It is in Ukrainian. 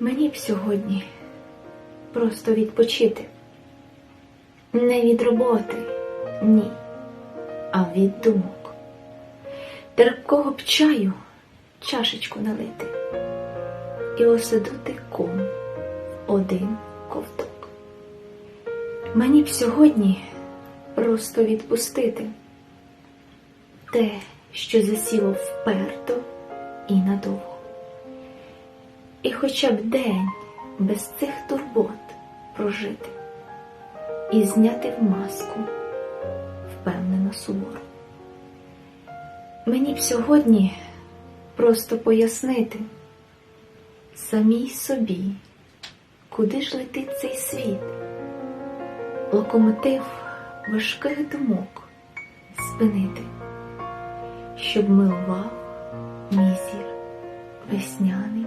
Мені б сьогодні просто відпочити. Не від роботи, ні, а від думок. Терпкого б чаю чашечку налити і осадити ком один ковток. Мені б сьогодні просто відпустити те, що засіло вперто і надовго. І хоча б день без цих турбот прожити і зняти в маску впевнено суворо. Мені б сьогодні просто пояснити самій собі, куди ж летить цей світ, локомотив важких думок спинити, щоб милував мій зір весняний